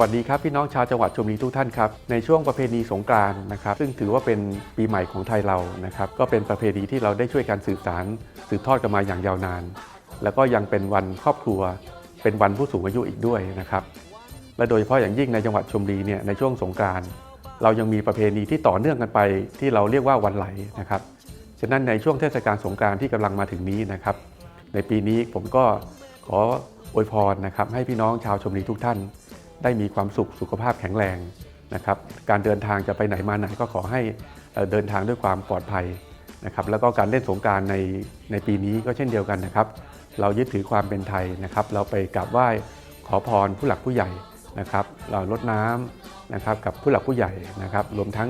วัสดีครับพี่น้องชาวจังหวัดชลบุรีทุกท่านครับในช่วงประเพณีสงกรานต์นะครับ ซึ่งถือว่าเป็นปีใหม่ของไทยเรานะครับก็เป็นประเพณีที่เราได้ช่วยกันสืบสารสืบทอดกันมาอย่างยาวนาน แล้วก็ยังเป็นวันครอบครัว เป็นวันผู้สูงอายุอีกด้วยนะครับและโดยเฉพาะอย่างยิ่งในจังหวัดชลบุรีเนี่ยในช่วงสงกรานต์เรายังมีประเพณีที่ต่อเนื่องกันไป ที่เราเรียกว่าวันไหลนะครับฉะนั้นในช่วงเทศกาลสงกรานต์ที่กำลังมาถึงนี้นะครับในปีนี้ผมก็ขออวยพรนะครับให้พี่น้องชาวชมรีทุกท่าน ได้มีความสุขสุขภาพแข็งแรงนะครับการเดินทางจะไปไหนมาไหนก็ขอให้เดินทางด้วยความปลอดภัยนะครับแล้วก็การเล่นสงการในในปีนี้ก็เช่นเดียวกันนะครับ เรายึดถือความเป็นไทยนะครับ เราไปกราบไหว้ขอพรผู้หลักผู้ใหญ่นะครับ เราลดน้ำนะครับกับผู้หลักผู้ใหญ่นะครับ รวมทั้ง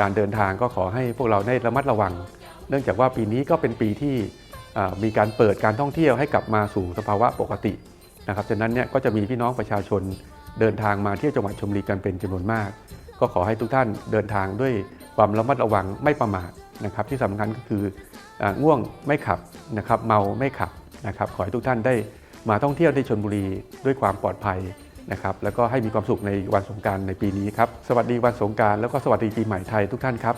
การเดินทางก็ขอให้พวกเราได้ระมัดระวัง เนื่องจากว่าปีนี้ก็เป็นปีที่มีการเปิดการท่องเที่ยวให้กลับมาสู่สภาวะปกตินะครับฉะนั้นเนี่ยก็จะมีพี่น้องประชาชน เดินทางมาเที่ยวจังหวัดชลบุรีกันเป็นจำนวนมาก ก็ขอให้ทุกท่านเดินทางด้วยความระมัดระวังไม่ประมาทนะครับ ที่สำคัญก็คืออาง่วงไม่ขับนะครับ เมาไม่ขับนะครับ ขอให้ทุกท่านได้มาท่องเที่ยวที่ชลบุรีด้วยความปลอดภัยนะครับแล้วก็ให้มีความสุขในวันสงการในปีนี้ครับ สวัสดีวันสงการแล้วก็สวัสดีปีใหม่ไทยทุกท่านครับ